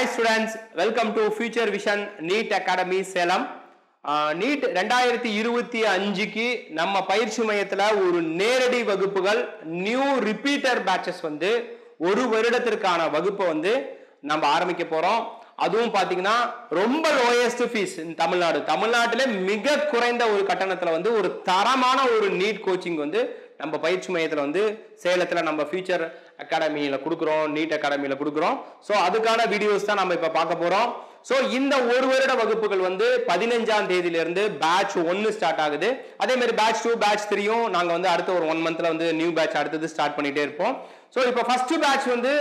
Hi students welcome to future vision NEET academy Salem NEET ரெண்டாயிரத்தி இருபத்தி அஞ்சுக்கு நம்ம பயிற்சி மையத்தில் ஒரு நேரடி வகுப்புகள் நியூ ரிப்பீட்டர் பேட்சஸ் வந்து ஒரு வருடத்திற்கான வகுப்பை வந்து நம்ம ஆரம்பிக்க போகிறோம் அதுவும் பார்த்தீங்கன்னா ரொம்ப லோயஸ்ட் ஃபீஸ் தமிழ்நாடு. தமிழ்நாட்டிலே மிக குறைந்த ஒரு கட்டணத்தில் வந்து ஒரு தரமான ஒரு நீட் கோச்சிங் வந்து நம்ம பயிற்சி மையத்தில் வந்து சேலத்தில் நம்ம ஃபியூச்சர் அகாடமியில் கொடுக்குறோம் நீட் அகாடமியில் கொடுக்குறோம். ஸோ அதுக்கான வீடியோஸ் தான் நம்ம இப்போ பார்க்க போகிறோம் ஸோ இந்த ஒரு வருட வகுப்புகள் வந்து பதினஞ்சாம் தேதியிலிருந்து பேட்ச் ஒன்று ஸ்டார்ட் ஆகுது. அதே மாதிரி பேட்ச் டூ பேட்ச் த்ரீயும் நாங்கள் வந்து அடுத்த ஒரு ஒன் மந்த்ல வந்து நியூ பேட்ச் அடுத்தது ஸ்டார்ட் பண்ணிகிட்டே இருப்போம். ஸோ இப்போ ஃபர்ஸ்ட் பேட்ச் வந்து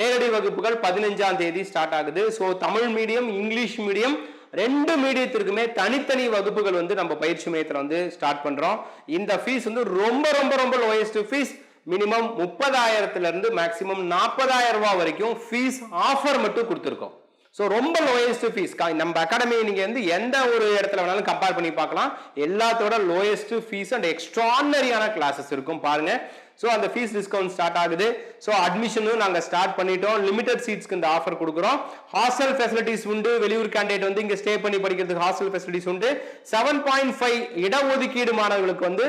நேரடி வகுப்புகள் பதினஞ்சாம் தேதி ஸ்டார்ட் ஆகுது. So Tamil medium English medium ரெண்டு மீடியத்திற்குமே தனித்தனி வகுப்புகள் வந்து நம்ம பயிற்சி மையத்தில் வந்து ஸ்டார்ட் பண்ணுறோம் இந்த ஃபீஸ் வந்து ரொம்ப ரொம்ப ரொம்ப லோயஸ்ட் ஃபீஸ் மினிமம் முப்பதாயிரத்துலேருந்து மேக்ஸிமம் நாற்பதாயிரம் ரூபா வரைக்கும் ஃபீஸ் ஆஃபர் மட்டும் கொடுத்துருக்கோம். ஸோ ரொம்ப லோயஸ்ட் ஃபீஸ் நம்ம அகாடமி நீங்கள் வந்து எந்த ஒரு இடத்துல வேணாலும் கம்பேர் பண்ணி பார்க்கலாம். எல்லாத்தோட லோயஸ்ட் ஃபீஸ் அண்ட் எக்ஸ்ட்ரானரியான கிளாஸஸ் இருக்கும். பாருங்கள் ஸோ அந்த ஃபீஸ் டிஸ்கவுண்ட் ஸ்டார்ட் ஆகுது. ஸோ அட்மிஷனும் நாங்கள் ஸ்டார்ட் பண்ணிட்டோம். லிமிடெட் சீட்ஸ்க்கு இந்த ஆஃபர் கொடுக்குறோம். ஹாஸ்டல் ஃபெசிலிட்டிஸ் உண்டு. வெளியூர் கேண்டிடேட் வந்து இங்கே ஸ்டே பண்ணி படிக்கிறதுக்கு ஹாஸ்டல் ஃபெசிலிட்டிஸ் உண்டு. செவன் பாயிண்ட் ஃபைவ் இடஒதுக்கீடு மாணவர்களுக்கு வந்து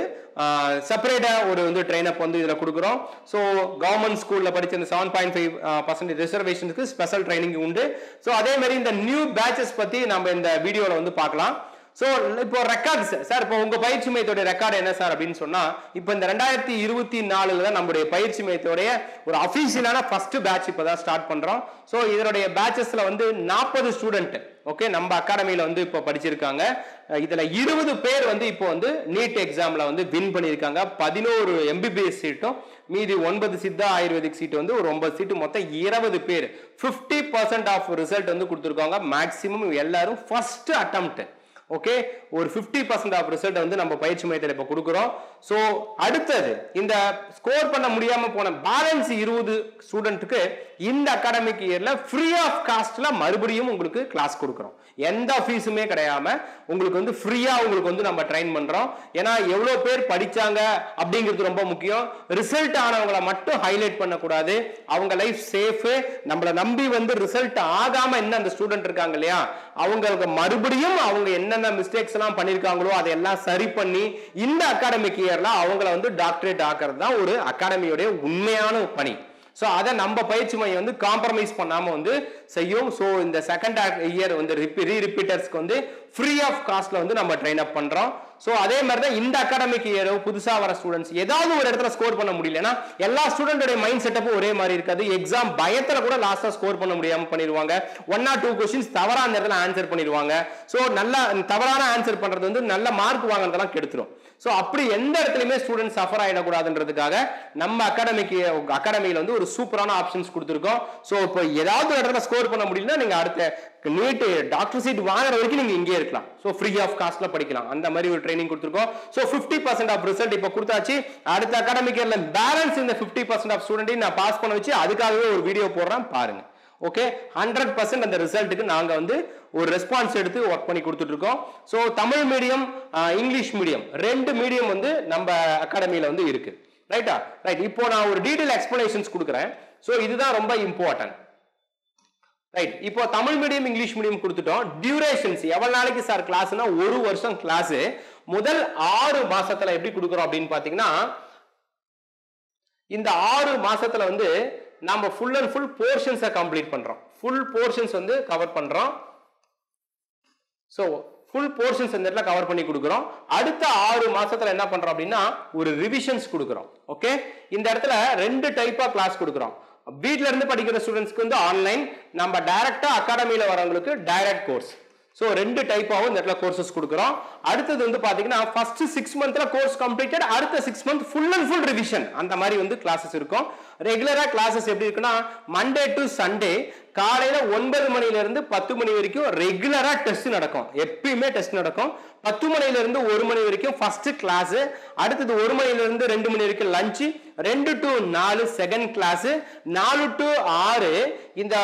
செப்பரேட்டாக ஒரு வந்து ட்ரெயின் அப் வந்து இதில் கொடுக்குறோம். ஸோ கவர்மெண்ட் ஸ்கூலில் படித்த இந்த செவன் பாயிண்ட் ஃபைவ் பர்சன்டேஜ் ரிசர்வேஷனுக்கு ஸ்பெஷல் ட்ரைனிங் உண்டு. ஸோ அதே மாதிரி இந்த நியூ பேச்சஸ் பற்றி நம்ம இந்த வீடியோவில் வந்து பார்க்கலாம். ஸோ இப்போ ரெக்கார்ட்ஸ் சார் இப்போ உங்க பயிற்சி மையத்தோட ரெக்கார்டு என்ன சார் அப்படின்னு சொன்னா இப்போ இந்த ரெண்டாயிரத்தி இருபத்தி நாலுல தான் நம்முடைய பயிற்சி மையத்தோடைய ஒரு அஃபீஷியலான ஃபர்ஸ்ட் பேட்ச் இப்போ தான் ஸ்டார்ட் பண்றோம். ஸோ இதனுடைய பேட்சஸ்ல வந்து நாற்பது ஸ்டூடெண்ட் ஓகே நம்ம அகாடமியில வந்து இப்போ படிச்சிருக்காங்க. இதுல இருபது பேர் வந்து இப்போ வந்து நீட் எக்ஸாம்ல வந்து வின் பண்ணியிருக்காங்க. பதினோரு எம்பிபிஎஸ் சீட்டும் மீதி ஒன்பது சித்தா ஆயுர்வேதிக் சீட் வந்து ஒரு ஒன்பது சீட்டு. மொத்தம் இருபது பேர். ஃபிஃப்டி பர்சன்ட் ஆஃப் ரிசல்ட் வந்து கொடுத்துருக்காங்க. மேக்சிமம் எல்லாரும் ஃபர்ஸ்ட் அட்டம்ப்ட் ஓகே ஒரு ஃபிஃப்டி பர்சன்ட் ஆஃப் ரிசல்ட் வந்து நம்ம பயிற்சி மையத்தில் இப்போ கொடுக்குறோம். ஸோ அடுத்தது இந்த ஸ்கோர் பண்ண முடியாமல் போன பேலன்ஸ் இருபது ஸ்டூடெண்ட்டுக்கு இந்த அகாடமிக் இயரில் ஃப்ரீ ஆஃப் காஸ்ட்டில் மறுபடியும் உங்களுக்கு கிளாஸ் கொடுக்குறோம். எந்த ஃபீஸுமே கிடையாம உங்களுக்கு வந்து ஃப்ரீயாக உங்களுக்கு வந்து நம்ம ட்ரைன் பண்ணுறோம் ஏன்னா எவ்வளோ பேர் படிச்சாங்க அப்படிங்கிறது ரொம்ப முக்கியம். ரிசல்ட் ஆனவங்களை மட்டும் ஹைலைட் பண்ணக்கூடாது. அவங்க லைஃப் சேஃபு நம்மளை நம்பி வந்து ரிசல்ட் ஆகாமல் என்ன அந்த ஸ்டூடெண்ட் இருக்காங்க இல்லையா? அவங்களுக்கு மறுபடியும் அவங்க என்ன என்னென்ன மிஸ்டேக்ஸ் எல்லாம் பண்ணிருக்காங்களோ அதையெல்லாம் சரி பண்ணி இந்த அகாடமிக் இயர்ல அவங்கள வந்து டாக்டரேட் ஆக்கிறது தான் ஒரு அகாடமியுடைய உண்மையான பணி. ஸோ அதை நம்ம பயிற்சி மையம் வந்து காம்ப்ரமைஸ் பண்ணாம வந்து செய்யும். ஸோ இந்த செகண்ட் இயர் வந்து ரீ ரிப்பீட்டர்ஸ்க்கு வந்து ஃப்ரீ ஆஃப் காஸ்ட்ல வந்து நம்ம ட்ரெயின் அப் பண்றோம். ஸோ அதே மாதிரி தான் இந்த அகாடமிக் இயரோ புதுசாக வர ஸ்டூடெண்ட்ஸ் ஏதாவது ஒரு இடத்துல ஸ்கோர் பண்ண முடியலன்னா எல்லா ஸ்டூடெண்டோட மைண்ட் செட்டப்பும் ஒரே மாதிரி இருக்காது. எக்ஸாம் பயத்தில் கூட லாஸ்ட்டாக ஸ்கோர் பண்ண முடியாமல் பண்ணிடுவாங்க. ஒன் ஆர் டூ கொஸ்டின்ஸ் தவறான இடத்துல ஆன்சர் பண்ணிடுவாங்க. ஸோ நல்லா தவறான ஆன்சர் பண்ணுறது வந்து நல்ல மார்க் வாங்கினதெல்லாம் கெடுத்துரும். ஸோ அப்படி எந்த இடத்துலையுமே ஸ்டூடெண்ட் சஃபர் ஆகிடக்கூடாதுன்றதுக்காக நம்ம அகாடமிக்கு அகாடமியில் வந்து ஒரு சூப்பரான ஆப்ஷன்ஸ் கொடுத்துருக்கோம். ஸோ இப்போ ஏதாவது ஒரு இடத்துல ஸ்கோர் பண்ண முடியலன்னா நீங்கள் அடுத்த நீட் டாக்டர் சீட் வாங்குற வரைக்கும் நீங்கள் இங்கே இருக்கலாம். ஸோ ஃப்ரீ ஆஃப் காஸ்ட்டில் படிக்கலாம். அந்த மாதிரி ஒரு ட்ரைனிங் கொடுத்துருக்கோம். So fifty percent of result இப்போ கொடுத்தாச்சு. அடுத்த அகாடமிக் இயரில் பேலன்ஸ் இந்த ஃபிஃப்டி பர்சன்ட் ஆஃப் ஸ்டூடெண்ட்டையும் நான் பாஸ் பண்ண வச்சு அதுக்காகவே ஒரு வீடியோ போடுறேன் பாருங்க. ஓகே ஹண்ட்ரட் பர்சன்ட் அந்த ரிசல்ட்டுக்கு நாங்கள் வந்து ஒரு ரெஸ்பான்ஸ் எடுத்து ஒர்க் பண்ணி கொடுத்துட்டு இருக்கோம். So Tamil medium English medium ரெண்டு மீடியம் வந்து நம்ம அகாடமியில் வந்து இருக்கு. ரைட்டா ரைட் இப்போ நான் ஒரு டீடைல் எக்ஸ்பிளேஷன்ஸ் கொடுக்குறேன். ஸோ இதுதான் ரொம்ப இம்பார்ட்டன்ட் ரைட் இப்போ தமிழ் மீடியம் இங்கிலீஷ் மீடியம் கொடுத்துட்டோம். டியூரேஷன்ஸ் எவ்வளவு நாளைக்கு சார் கிளாஸ்னா ஒரு வருஷம் கிளாஸ் முதல் ஆறு மாசத்துல எப்படி கொடுக்குறோம் அப்படின்னு பாத்தீங்கன்னா இந்த ஆறு மாசத்துல வந்து நம்ம ஃபுல் அண்ட் ஃபுல் போர்ஷன்ஸை கம்ப்ளீட் பண்றோம். ஃபுல் போர்ஷன்ஸ் வந்து கவர் பண்றோம். ஸோ ஃபுல் போர்ஷன்ஸ் இந்த இடத்துல கவர் பண்ணி கொடுக்குறோம். அடுத்த ஆறு மாசத்துல என்ன பண்றோம் அப்படின்னா ஒரு ரிவிஷன்ஸ் கொடுக்குறோம். ஓகே இந்த இடத்துல ரெண்டு டைப்பா கிளாஸ் கொடுக்குறோம். வீட்ல இருந்து படிக்கிற ஸ்டூடெண்ட்ஸ்க்கு வந்து ஆன்லைன் நம்ம டைரக்டா அகாடமியில வரவங்களுக்கு டைரக்ட் கோர்ஸ் ஸோ ரெண்டு டைப்பாகவும் இந்த இடத்துல கோர்சஸ் கொடுக்குறோம். அடுத்தது வந்து பார்த்தீங்கன்னா ஃபர்ஸ்ட் சிக்ஸ் மந்த்ல கோர்ஸ் கம்ப்ளீட்டட் அடுத்த six month full and full revision அந்த மாதிரி வந்து கிளாஸஸ் இருக்கும். ரெகுலராக கிளாஸஸ் எப்படி இருக்குன்னா மண்டே டு சண்டே காலையில ஒன்பது மணிலேருந்து பத்து மணி வரைக்கும் ரெகுலரா டெஸ்ட் நடக்கும். எப்பயுமே டெஸ்ட் நடக்கும். பத்து மணிலேருந்து ஒரு மணி வரைக்கும் ஃபர்ஸ்ட் கிளாஸ் அடுத்தது ஒரு மணிலேருந்து ரெண்டு மணி வரைக்கும் லஞ்சு ரெண்டு டு நாலு செகண்ட் கிளாஸ் நாலு டு ஆறு. இந்த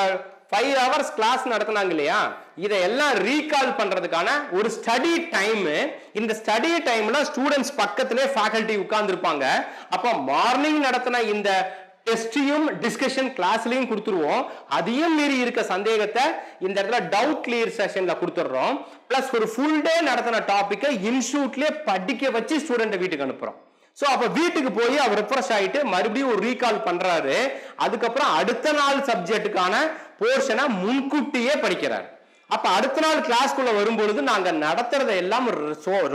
ஃபைவ் ஹவர்ஸ் கிளாஸ் நடத்தினாங்க இல்லையா இதை எல்லாம் ரீகால் பண்றதுக்கான ஒரு ஸ்டடி டைம் இந்த ஸ்டடி டைம்ல ஸ்டூடெண்ட்ஸ் பக்கத்திலே ஃபேக்கல்ட்டி உட்கார்ந்துருப்பாங்க. அப்போ மார்னிங் நடத்தின இந்த டெஸ்டையும் டிஸ்கஷன் கிளாஸ்லையும் கொடுத்துருவோம். அதையும் மீறி இருக்க சந்தேகத்தை இந்த இடத்துல டவுட் கிளியர் செஷன்ல கொடுத்துட்றோம். பிளஸ் ஒரு ஃபுல் டே நடத்தின டாப்பிக்கை இன்ஸ்டியூட்லயே படிக்க வச்சு ஸ்டூடெண்ட் வீட்டுக்கு அனுப்புறோம். ஸோ அப்போ வீட்டுக்கு போய் அவர் ரெஃப்ரெஷ் ஆகிட்டு மறுபடியும் ஒரு ரீகால் பண்ணுறாரு அதுக்கப்புறம் அடுத்த நாள் சப்ஜெக்ட்டுக்கான போர்ஷனை முன்கூட்டியே படிக்கிறார். அப்ப அடுத்த நாள் கிளாஸ்க்குள்ள வரும்பொழுது நாங்க நடத்துறத எல்லாம்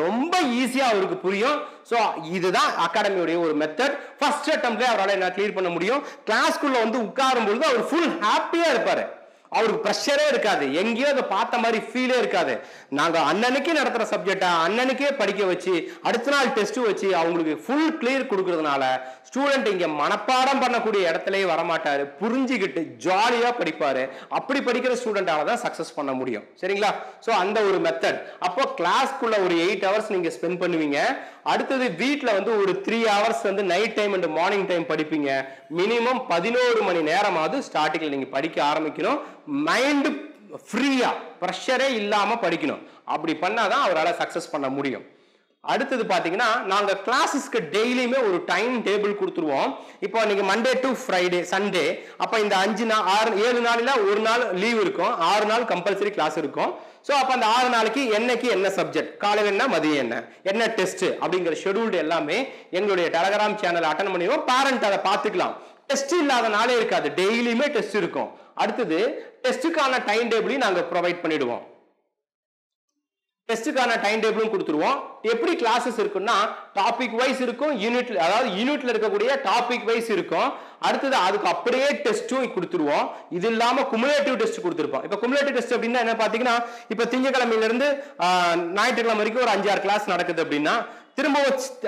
ரொம்ப ஈஸியா அவருக்கு புரியும். ஸோ இதுதான் அகாடமியுடைய ஒரு மெத்தட் ஃபர்ஸ்ட் அட்டம்ப்ட்ல அவரால் என்ன கிளியர் பண்ண முடியும்? கிளாஸ்க்குள்ள வந்து உட்காரும் பொழுது அவர் ஃபுல் ஹாப்பியா இருப்பாரு. அவருக்கு ப்ரெஷரே இருக்காது. எங்கேயோ அதை பார்த்த மாதிரி ஃபீலே இருக்காது. நாங்கள் அண்ணனுக்கே நடத்துகிற சப்ஜெக்டை அண்ணனுக்கே படிக்க வச்சு அடுத்த நாள் டெஸ்ட்டு வச்சு அவங்களுக்கு ஃபுல் கிளியர் கொடுக்கறதுனால ஸ்டூடெண்ட் இங்கே மனப்பாடம் பண்ணக்கூடிய இடத்துலயே வரமாட்டார். புரிஞ்சுக்கிட்டு ஜாலியாக படிப்பார். அப்படி படிக்கிற ஸ்டூடெண்டால தான் சக்ஸஸ் பண்ண முடியும். சரிங்களா? ஸோ அந்த ஒரு மெத்தட் அப்போ கிளாஸ்க்குள்ள ஒரு எயிட் ஹவர்ஸ் நீங்கள் ஸ்பெண்ட் பண்ணுவீங்க. அடுத்தது வீட்டில் வந்து ஒரு த்ரீ ஹவர்ஸ் வந்து night time and morning time படிப்பீங்க. மினிமம் பதினோரு மணி நேரமாவது ஸ்டார்டிங்கில் நீங்கள் படிக்க ஆரம்பிக்கணும். மைண்டு ஃப்ரீயாக ப்ரெஷரே இல்லாமல் படிக்கணும். அப்படி பண்ணாதான் அவரால் சக்ஸஸ் பண்ண முடியும். அடுத்தது பார்த்தீங்கன்னா நாங்கள் கிளாஸஸ்க்கு டெய்லியுமே ஒரு டைம் டேபிள் கொடுத்துருவோம். இப்போ நீங்கள் மண்டே டு ஃப்ரைடே சண்டே அப்போ இந்த அஞ்சு நாள் ஆறு ஏழு நாளில் ஒரு நாள் லீவ் இருக்கும். ஆறு நாள் கம்பல்சரி கிளாஸ் இருக்கும். ஸோ அப்போ அந்த ஆறு நாளைக்கு என்னைக்கு என்ன சப்ஜெக்ட் காலையில் என்ன மதியம் என்ன? என்ன டெஸ்ட் அப்படிங்கிற ஷெடியூல்டு எல்லாமே எங்களுடைய டெலகிராம் சேனல் அட்டன் பண்ணிடுவோம். பேரண்ட் அதை பார்த்துக்கலாம். டெஸ்ட் இல்லாத நாளே இருக்காது. டெய்லியுமே டெஸ்ட் இருக்கும். அடுத்தது டெஸ்ட்டுக்கான டைம் டேபிளையும் நாங்கள் ப்ரொவைட் பண்ணிடுவோம். டெஸ்ட்டுக்கான டைம் டேபிளும் கொடுத்துருவோம். எப்படி கிளாஸஸ் இருக்குன்னா டாபிக் வைஸ் இருக்கும் யூனிட்ல அதாவது யூனிட்ல இருக்கக்கூடிய டாபிக் வைஸ் இருக்கும். அடுத்தது அதுக்கு அப்படியே டெஸ்ட்டும் கொடுத்துருவோம். இது இல்லாம குமுலேட்டிவ் டெஸ்ட் கொடுத்துருப்போம். இப்போ குமுலேட்டிவ் டெஸ்ட் அப்படின்னா என்ன பாத்தீங்கன்னா இப்போ திங்கக்கிழமையிலிருந்து ஞாயிற்றுக்கிழமை வரைக்கும் ஒரு அஞ்சாறு கிளாஸ் நடக்குது அப்படின்னா திரும்ப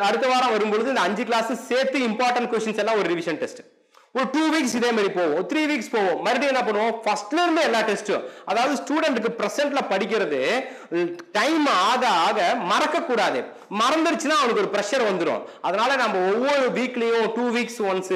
அடுத்த வாரம் வரும்பொழுது இந்த அஞ்சு கிளாஸ் சேர்த்து இம்பார்ட்டன்ட் கொஸ்டின்ஸ் எல்லாம் ஒரு ரிவிஷன் டெஸ்ட் ஒரு டூ வீக்ஸ் இதே மாதிரி போவோம் த்ரீ வீக்ஸ் போவோம் மறுபடியும் என்ன பண்ணுவோம்? ஃபர்ஸ்ட்ல இருந்து எல்லா டெஸ்ட்டும் அதாவது ஸ்டூடெண்ட்டுக்கு ப்ரெசென்ட்ல படிக்கிறது டைம் ஆக ஆக மறக்கக்கூடாது. மறந்துருச்சுன்னா அவனுக்கு ஒரு ப்ரெஷர் வந்துடும் அதனால நம்ம ஒவ்வொரு வீக்லேயும் டூ வீக்ஸ் ஒன்ஸ்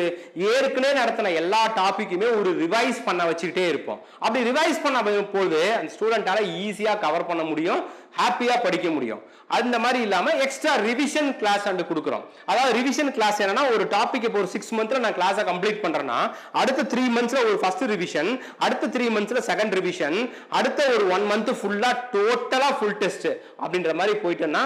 ஏற்கனவே நடத்தின எல்லா டாப்பிக்குமே ஒரு ரிவைஸ் பண்ண வச்சுக்கிட்டே இருப்போம். அப்படி ரிவைஸ் பண்ண போது அந்த ஸ்டூடெண்டால ஈஸியாக கவர் பண்ண முடியும். ஹாப்பியாக படிக்க முடியும். அந்த மாதிரி இல்லாமல் எக்ஸ்ட்ரா ரிவிஷன் கிளாஸ் அண்டு கொடுக்குறோம். அதாவது ரிவிஷன் கிளாஸ் என்னன்னா ஒரு டாபிக் இப்போ ஒரு சிக்ஸ் மந்த்ல நான் கிளாஸை கம்ப்ளீட் பண்ணுறேன்னா அடுத்த த்ரீ மந்த்ஸில் ஒரு ஃபர்ஸ்ட் ரிவிஷன் அடுத்த த்ரீ மந்த்ஸில் செகண்ட் ரிவிஷன் அடுத்த ஒரு ஒன் மந்த் ஃபுல்லாக டோட்டலாக ஃபுல் டெஸ்ட் அப்படின்ற மாதிரி போயிட்டேன்னா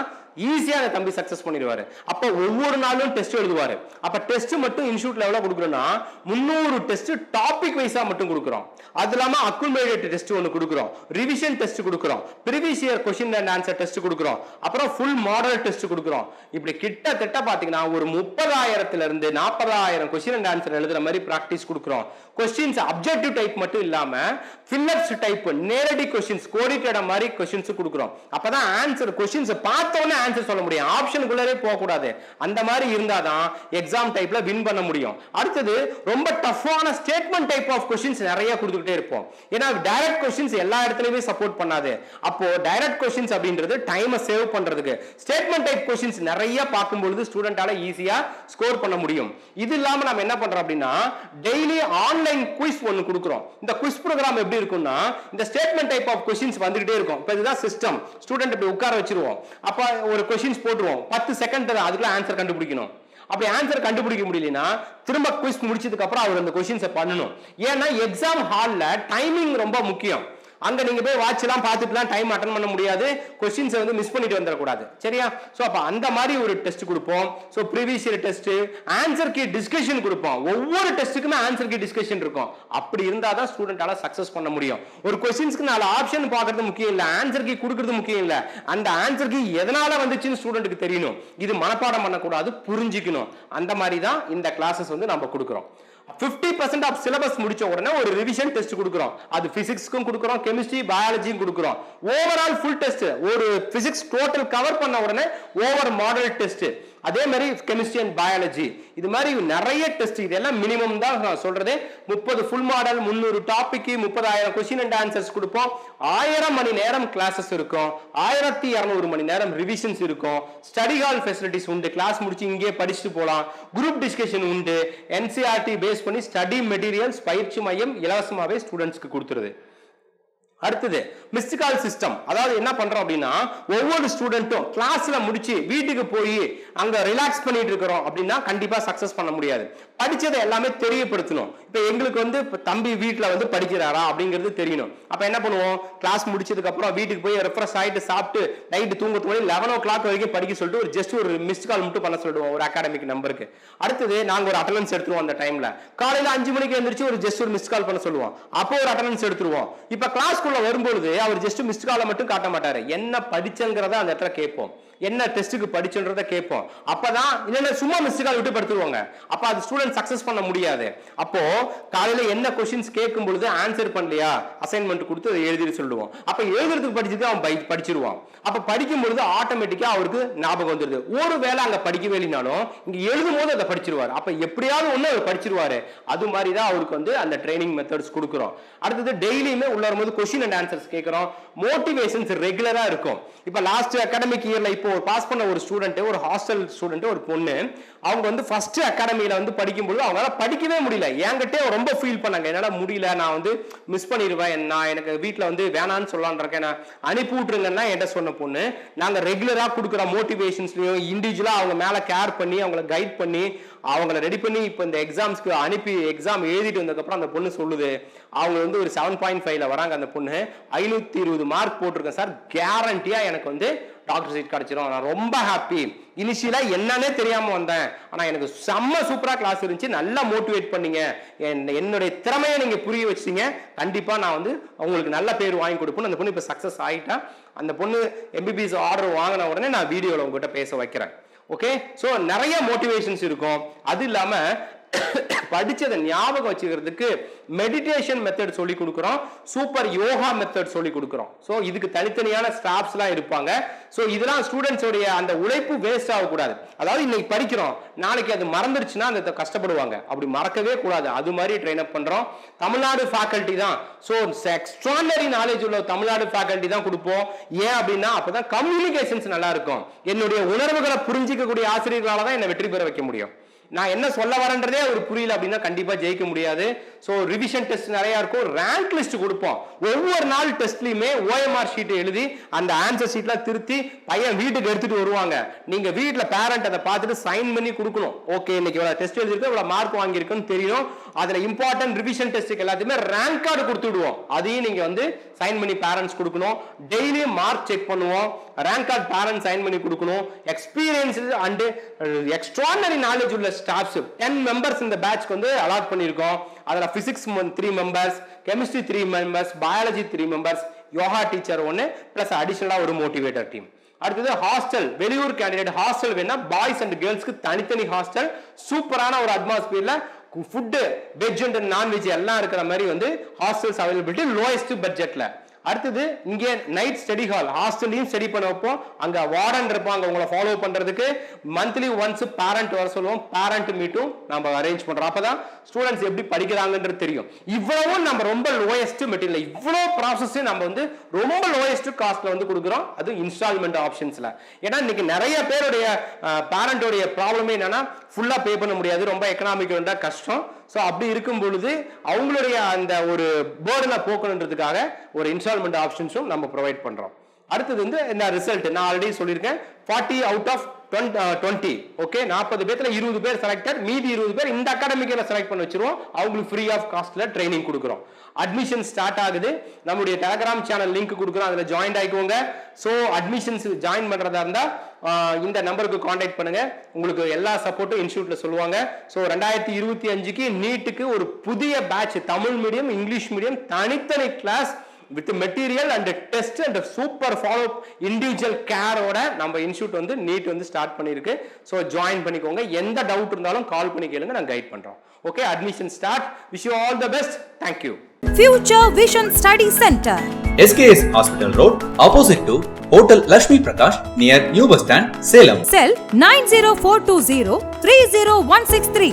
ஈஸியாக அந்த தம்பி சக்ஸஸ் பண்ணிடுவாரு. அப்போ ஒவ்வொரு நாளும் டெஸ்ட் எழுதுவார். அப்போ டெஸ்ட் மட்டும் இன்ஸ்டியூட் எவ்வளவு கொடுக்குறோன்னா முந்நூறு டெஸ்ட் டாபிக் வைஸாக மட்டும் கொடுக்குறோம். அது இல்லாமல் அக்குமுலேட்டட் டெஸ்ட் ஒன்று கொடுக்குறோம். ரிவிஷன் டெஸ்ட் கொடுக்குறோம். Previous year question and answer test கொடுக்குறோம். அப்புறம் ஃபுல் மாடல் டெஸ்ட் கொடுக்குறோம். இப்படி கிட்டத்தட்ட பார்த்தீங்கன்னா ஒரு முப்பதாயிரத்துலேருந்து நாற்பதாயிரம் கொஷின் அண்ட் ஆன்சர் எழுதுகிற மாதிரி ப்ராக்டிஸ் கொடுக்குறோம். கொஸ்டின்ஸ் அப்ஜெக்டிவ் டைப் மட்டும் இல்லாமல் ஃபில்லப்ஸ் டைப் நேரடி கொஸ்டின்ஸ் கோடிட்டட மாதிரி கொஸ்டின்ஸ் கொடுக்குறோம். அப்போ தான் ஆன்சர் கொஸ்டின்ஸை பார்த்தோன்னே ஆன்சர் சொல்ல முடியும். ஆப்ஷனுக்குள்ளே போகக்கூடாது. அந்த மாதிரி இருந்தால் தான் எக்ஸாம் டைப்பில் வின் பண்ண முடியும். அடுத்தது ரொம்ப டஃப்பான ஸ்டேட்மெண்ட் டைப் ஆஃப் கொஸ்டின்ஸ் நிறைய கொடுத்துக்கிட்டே இருப்போம். ஏன்னா டைரக்ட் கொஸ்டின்ஸ் எல்லா இடத்துலையுமே சப்போர்ட் பண்ணாது. அப்போ டைரக்ட் கொஸ்டின்ஸ் அப்படின்றது டைமை சேவ் பண்ணுறதுக்கு ஸ்டேட்மெண்ட் டைப் கொஸ்டின்ஸ் நிறைய பார்க்கும்பொழுது ஸ்டூடெண்டால ஈஸியாக ஸ்கோர் பண்ண முடியும். இது இல்லாமல் நம்ம என்ன பண்ணுறோம் அப்படின்னா டெய்லி ஆன்லைன் குவிஸ் ஒன்று கொடுக்குறோம். இந்த குவிஸ் ப்ரோக்ராம் எப்படி இருக்கும்னா இந்த ஸ்டேட்மெண்ட் டைப் ஆஃப் கொஸ்டின்ஸ் வந்துகிட்டே இருக்கும். இப்போ இதுதான் சிஸ்டம் ஸ்டூடெண்ட் இப்படி உட்கார வச்சிருவோம். அப்போ ஒரு கொஷின்ஸ் போட்டுருவோம். பத்து செகண்ட் அதுக்குள்ள ஆன்சர் கண்டுபிடிக்கணும். அப்படி ஆன்சர் கண்டுபிடிக்க முடியலனா திரும்ப குவிஸ் முடிச்சதுக்கு அப்புறம் அவர் அந்த கொஸ்டின்ஸை பண்ணணும். ஏன்னா எக்ஸாம் ஹால்ல டைமிங் ரொம்ப முக்கியம். அங்க நீங்க போய் வாட்ச்லாம் பார்த்துட்டுலாம் டைம் அட்டன் பண்ண முடியாது. கொஸ்டின்ஸை வந்து மிஸ் பண்ணிட்டு வந்துடக்கூடாது. சரியா? ஸோ அப்போ அந்த மாதிரி ஒரு டெஸ்ட் கொடுப்போம். So previous year test answer key discussion கொடுப்போம். ஒவ்வொரு டெஸ்ட்டுக்குமே ஆன்சர் கீ டிஸ்கஷன் இருக்கும். அப்படி இருந்தால் தான் ஸ்டூடெண்டால சக்ஸஸ் பண்ண முடியும். ஒரு கொஸ்டின்ஸ்க்கு நாலு ஆப்ஷன் பார்க்கறது முக்கியம் இல்லை. ஆன்சர் கீ கொடுக்கறது முக்கியம் இல்லை. அந்த ஆன்சர் கீ எதனால வந்துச்சுன்னு ஸ்டூடெண்ட்டுக்கு தெரியணும். இது மனப்பாடம் பண்ணக்கூடாது புரிஞ்சுக்கணும். அந்த மாதிரி தான் இந்த கிளாஸஸ் வந்து நம்ம கொடுக்குறோம். 50% பர்சன்ட் ஆஃப் சிலபஸ் முடிச்ச உடனே ஒரு ரிவிஷன் டெஸ்ட் கொடுக்குறோம். அது பிசிக்ஸ்க்கும் கொடுக்குறோம் கெமிஸ்ட்ரி பயாலஜியும் கொடுக்குறோம். ஓவரால் ஃபுல் டெஸ்ட் ஒரு பிசிக்ஸ் டோட்டல் கவர் பண்ண உடனே ஓவர் மாடல் டெஸ்ட் அதே மாதிரி கெமிஸ்ட்ரி அண்ட் பயாலஜி இது மாதிரி நிறைய டெஸ்ட் இதெல்லாம் மினிமம் தான் நான் சொல்றது. முப்பது ஃபுல் மாடல் முந்நூறு டாபிக்கு முப்பதாயிரம் கொஸ்டின் அண்ட் ஆன்சர்ஸ் கொடுப்போம். ஆயிரம் மணி நேரம் கிளாஸஸ் இருக்கும். ஆயிரத்தி இரநூறு மணி நேரம் ரிவிஷன்ஸ் இருக்கும். ஸ்டடி ஹால் ஃபெசிலிட்டிஸ் உண்டு. கிளாஸ் முடிச்சு இங்கே படிச்சுட்டு போகலாம் குரூப் டிஸ்கஷன் உண்டு. என்சிஆர்டி பேஸ் பண்ணி ஸ்டடி மெட்டீரியல்ஸ் பயிற்சி மையம் இலவசமாகவே ஸ்டூடெண்ட்ஸ்க்கு கொடுத்துருது. அடுத்தது மிஸ்டு கால் சிஸ்டம் அதாவது என்ன பண்றோம் அப்படின்னா ஒவ்வொரு ஸ்டூடெண்ட்டும் கிளாஸ்ல முடிச்சு வீட்டுக்கு போய் அங்க ரிலாக்ஸ் பண்ணிட்டு இருக்கிறோம் அப்படின்னா கண்டிப்பா சக்சஸ் பண்ண முடியாது. படிச்சதை எல்லாமே தெரியப்படுத்தணும். இப்ப எங்களுக்கு வந்து தம்பி வீட்ல வந்து படிக்கிறாரா அப்படிங்கிறது தெரியணும். அப்ப என்ன பண்ணுவோம்? கிளாஸ் முடிச்சதுக்கு அப்புறம் வீட்டுக்கு போய் ரெஃப்ரெஷ் ஆயிட்டு சாப்பிட்டு நைட்டு தூங்கத்துக்கு தூங்கி லெவன் ஓ கிளாக் வரைக்கும் படிக்க சொல்லிட்டு ஒரு ஜஸ்ட் ஒரு மிஸ்டு கால் மட்டும் பண்ண சொல்லிடுவோம் ஒரு அகாடமிக் நம்பருக்கு அடுத்தது நாங்க ஒரு அட்டண்டன்ஸ் எடுத்துருவோம் அந்த டைம்ல காலையில அஞ்சு மணிக்கு எழுந்திரிச்சு ஒரு ஜஸ்ட் ஒரு மிஸ்ட் கால் பண்ண சொல்லுவோம். அப்போ ஒரு அட்டண்டன்ஸ் எடுத்துருவோம். இப்ப கிளாஸ்க்குள்ள வரும்பொழுது அவர் ஜஸ்ட் மிஸ்ட் காலை மட்டும் காட்ட மாட்டாரு. என்ன படிச்சங்கிறத அந்த இடத்துல கேட்போம். என்ன டெஸ்ட்டுக்கு படிச்சுன்றத கேட்போம். அப்பதான் இல்லைன்னா சும்மா மிஸ்டு கால் விட்டு படுத்துருவாங்க. அப்ப அது ஸ்டூடெண்ட் சக்சஸ் பண்ண முடியாது. அப்போ காலையில என்ன கொஸ்டின்ஸ் கேட்கும் பொழுது ஆன்சர் பண்ணலையா? அசைன்மெண்ட் கொடுத்து அதை எழுதி சொல்லுவோம். அப்ப எழுதுறதுக்கு படிச்சதுக்கு அவன் பை- படிச்சிருவான். அப்ப படிக்கும் பொழுது ஆட்டோமேட்டிக்கா அவருக்கு ஞாபகம் வந்துருது. ஒரு வேளை அங்க படிக்கவே இல்லைனாலும் இங்க எழுதும் போது அதை படிச்சிருவாரு. அப்ப எப்படியாவது ஒண்ணு அவர் படிச்சிருவாரு. அது மாதிரி தான் அவருக்கு வந்து அந்த ட்ரைனிங் மெத்தட்ஸ் கொடுக்குறோம். அடுத்தது டெய்லியுமே உள்ள வரும்போது கொஸ்டின் அண்ட் ஆன்சர்ஸ் கேட்குறோம் மோட்டிவேஷன்ஸ் ரெகுலராக இருக்கும். இப்போ லாஸ்ட் அகாடமிக் இயர்ல இப்போ பாஸ் பண்ண ஒரு ஸ்டூடெண்ட்டு ஒரு ஹாஸ்டல் ஸ்டூடெண்ட்டு ஒரு பொண்ணு அவங்க வந்து ஃபர்ஸ்ட் அகாடமியில் வந்து படிக்கும்போது அவங்களால படிக்கவே முடியல. என்கிட்டே ரொம்ப ஃபீல் பண்ணாங்க. என்னால முடியல நான் வந்து மிஸ் பண்ணிடுவேன் நான் எனக்கு வீட்டில் வந்து வேணான்னு சொல்லலாம்னு இருக்கேன் நான் அனுப்பி விட்டுருங்கன்னா என்கிட்ட சொன்ன பொண்ணு. நாங்கள் ரெகுலராக கொடுக்குற மோட்டிவேஷன்ஸ்லையும் இண்டிவிஜுவலாக அவங்க மேலே கேர் பண்ணி அவங்கள கைட் பண்ணி அவங்கள ரெடி பண்ணி இப்போ இந்த எக்ஸாம்ஸ்க்கு அனுப்பி எக்ஸாம் எழுதிட்டு வந்ததுக்கப்புறம் அந்த பொண்ணு சொல்லுது அவங்க வந்து ஒரு செவன் பாயிண்ட் ஃபைவ்ல வராங்க அந்த பொண்ணு. ஐநூத்தி இருபது மார்க் போட்டிருக்கேன் சார் கேரண்டியா எனக்கு வந்து டாக்டர் சீட் கிடைச்சிரும். நான் ரொம்ப ஹாப்பி இனிஷியலா என்னன்னே தெரியாம வந்தேன். ஆனா எனக்கு செம்ம சூப்பரா கிளாஸ் இருந்துச்சு. நல்லா மோட்டிவேட் பண்ணீங்க. என்னுடைய திறமையை நீங்க புரிய வச்சீங்க கண்டிப்பா நான் வந்து அவங்களுக்கு நல்ல பேர் வாங்கி கொடுப்பேன் அந்த பொண்ணு இப்ப சக்சஸ் ஆயிட்டா அந்த பொண்ணு எம்பிபிஎஸ் ஆர்டர் வாங்கின உடனே நான் வீடியோவில் உங்ககிட்ட பேச வைக்கிறேன். ஓகே சோ நிறைய மோட்டிவேஷன்ஸ் இருக்கும். அது இல்லாம படிச்சதை ஞாபகம் வச்சுக்கிறதுக்கு மெடிடேஷன் மெத்தட் சொல்லி கொடுக்குறோம். சூப்பர் யோகா மெத்தட் சொல்லி கொடுக்குறோம். ஸோ இதுக்கு தனித்தனியான ஸ்டாஃப்ஸ்லாம் இருப்பாங்க. ஸோ இதெல்லாம் ஸ்டூடெண்ட்ஸோடைய அந்த உழைப்பு வேஸ்ட் ஆகக்கூடாது அதாவது இன்னைக்கு படிக்கிறோம். நாளைக்கு அது மறந்துருச்சுன்னா அந்த கஷ்டப்படுவாங்க. அப்படி மறக்கவே கூடாது. அது மாதிரி ட்ரெயின் அப் பண்ணுறோம் தமிழ்நாடு ஃபேக்கல்ட்டி தான். ஸோ எக்ஸ்ட்ரானரி நாலேஜ் உள்ள தமிழ்நாடு ஃபேக்கல்ட்டி தான் கொடுப்போம். ஏன் அப்படின்னா அப்பதான் கம்யூனிகேஷன்ஸ் நல்லா இருக்கும். என்னுடைய உணர்வுகளை புரிஞ்சிக்கக்கூடிய ஆசிரியர்களால தான் என்னை வெற்றி பெற வைக்க முடியும். நான் என்ன சொல்ல வரேன்றதே அவர் புரியல அப்படின்னா கண்டிப்பாக ஜெயிக்க முடியாது. ஸோ ரிவிஷன் டெஸ்ட் நிறையா இருக்கும். ரேங்க் லிஸ்ட் கொடுப்போம். ஒவ்வொரு நாள் டெஸ்ட்லையுமே ஓஎம்ஆர் ஷீட் எழுதி அந்த ஆன்சர் ஷீட்லாம் திருத்தி பையன் வீட்டுக்கு எடுத்துகிட்டு வருவாங்க. நீங்கள் வீட்டில் பேரண்ட் அதை பார்த்துட்டு சைன் பண்ணி கொடுக்கணும். ஓகே இன்னைக்கு இவ்வளோ டெஸ்ட் எழுதிருக்கு இவ்வளோ மார்க் வாங்கியிருக்குன்னு தெரியும் அதில் இம்பார்ட்டன்ட் ரிவிஷன் டெஸ்ட்டுக்கு எல்லாத்தையுமே ரேங்க் கார்டு கொடுத்துடுவோம் அதையும் நீங்கள் வந்து சைன் பண்ணி பேரண்ட்ஸ் கொடுக்கணும். டெய்லி மார்க் செக் பண்ணுவோம். ரேங்க் கார்டு பேரண்ட்ஸ் சைன் பண்ணி கொடுக்கணும். எக்ஸ்பீரியன்ஸ் அண்டு எக்ஸ்ட்ரானரி நாலேஜ் உள்ள ஸ்டாஃப்ஸ் டென் மெம்பர்ஸ் இந்த பேட்ச்க்கு வந்து அலாட் பண்ணியிருக்கோம். அதில் physics three members chemistry three members biology three members yoga teacher ஒன்று ப்ளஸ் அடிஷ்னலாக ஒரு மோட்டிவேட்டர் டீம் அடுத்தது ஹாஸ்டல் வெளியூர் கேண்டிடேட் ஹாஸ்டல் வேணா பாய்ஸ் அண்ட் கேர்ள்ஸ்க்கு தனித்தனி ஹாஸ்டல் சூப்பரான ஒரு அட்மாஸ்பியரில் food veg and non veg எல்லாம் இருக்கிற மாதிரி வந்து ஹாஸ்டல்ஸ் அவைலபிலிட்டி லோயஸ்ட் பட்ஜெட்டில் அடுத்தது இங்கே நைட் ஸ்டடி ஹால் ஹாஸ்டல்லையும் ஸ்டடி பண்ண வைப்போம். அங்க வார்டன் இருப்பாங்க உங்களை ஃபாலோ பண்றதுக்கு. மந்த்லி ஒன்ஸ் பேரண்ட் வர சொல்லுவோம். பேரண்ட் மீட்டும் நம்ம அரேஞ்ச் பண்றோம். அப்பதான் ஸ்டூடெண்ட்ஸ் எப்படி படிக்கிறாங்கன்றது தெரியும். இவ்வளவும் நம்ம ரொம்ப லோயஸ்ட் மெட்டீரியல் இவ்வளோ ப்ராசஸ் நம்ம வந்து ரொம்ப லோயஸ்ட் காஸ்ட்ல வந்து கொடுக்குறோம். அது இன்ஸ்டால்மெண்ட் ஆப்ஷன்ஸ்ல ஏன்னா இன்னைக்கு நிறைய பேருடைய பேரண்டோடைய ப்ராப்ளமே என்னன்னா ஃபுல்லா பே பண்ண முடியாது. ரொம்ப எக்கனாமிக் வந்தா கஷ்டம். ஸோ அப்படி இருக்கும் பொழுது அவங்களுடைய அந்த ஒரு பேர்டனை போக்கணுன்றதுக்காக ஒரு இன்ஸ்டால்மெண்ட் ஆப்ஷன்ஸும் நம்ம ப்ரொவைட் பண்ணுறோம் அடுத்தது வந்து இந்த ரிசல்ட் நான் ஆல்ரெடி சொல்லியிருக்கேன். Forty out of twenty okay நாற்பது பேர்த்துல இருபது பேர் செலக்டட் மீதி இருபது பேர் இந்த அகாடமிக்கில் செலக்ட் பண்ணி வச்சிருவோம். அவங்களுக்கு ஃப்ரீ ஆஃப் காஸ்ட்ல ட்ரைனிங் கொடுக்குறோம். அட்மிஷன் ஸ்டார்ட் ஆகுது. நம்முடைய டெலகிராம் சேனல் லிங்க் கொடுக்குறோம். அதில் ஜாயின் ஆகிக்கோங்க ஸோ அட்மிஷன்ஸ் ஜாயின் பண்ணுறதா இருந்தால் uh, இந்த நம்பருக்கு காண்டாக்ட் பண்ணுங்க. உங்களுக்கு எல்லா சப்போர்ட்டும் இன்ஸ்டியூட்ல சொல்லுவாங்க. ஸோ ரெண்டாயிரத்தி இருபத்தி அஞ்சுக்கு நீட்டுக்கு ஒரு புதிய batch Tamil medium English medium தனித்தனி class with material and test and super follow individual கேரோட நம்ம இன்ஸ்டியூட் வந்து நீட் வந்து ஸ்டார்ட் பண்ணியிருக்கு. ஸோ ஜாயின் பண்ணிக்கோங்க. எந்த டவுட் இருந்தாலும் கால் பண்ணி கேளுங்க. நான் கைட் பண்றோம். Okay admission start wish you all the best thank you Future Vision Study Center. SKS Hospital Road, opposite to Hotel Lashmi Prakash, near New Bus Stand, Salem. Cell 90420 30163.